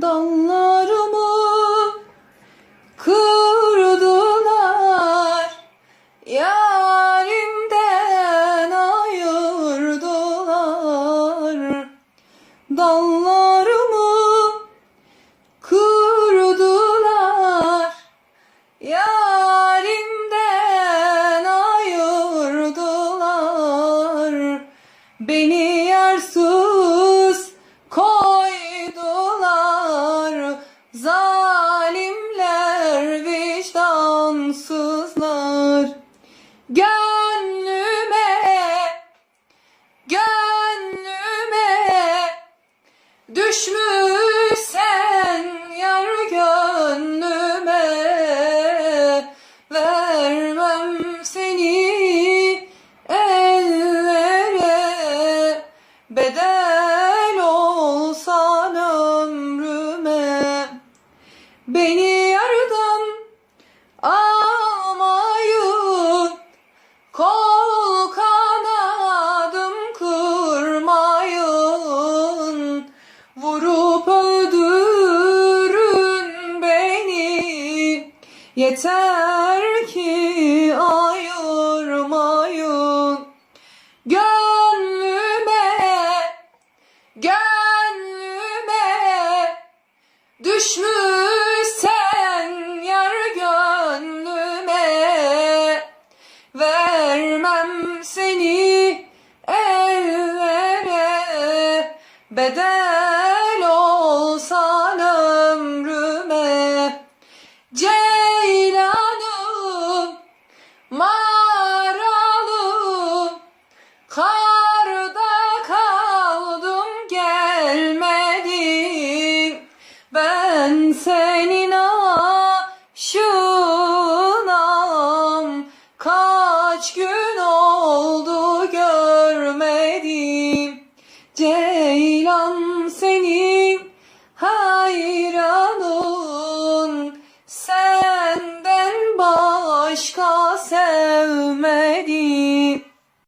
Dallarımı kırdılar Yarimden ayırdılar. Dallarımı Gönlüme Gönlüme Düşmüşsen yar gönlüme Vermem seni ellere. Bedel olsan ömrüme Beni yardan almayın Yeter ki ayırmayın. Gönlüme Gönlüme Düşmüşsen yar gönlüme. Vermem seni ellere Bedel olsan Ben senin aşığınam Kaç gün oldu görmedim Ceylan senin hayranın. Senden başka sevmedim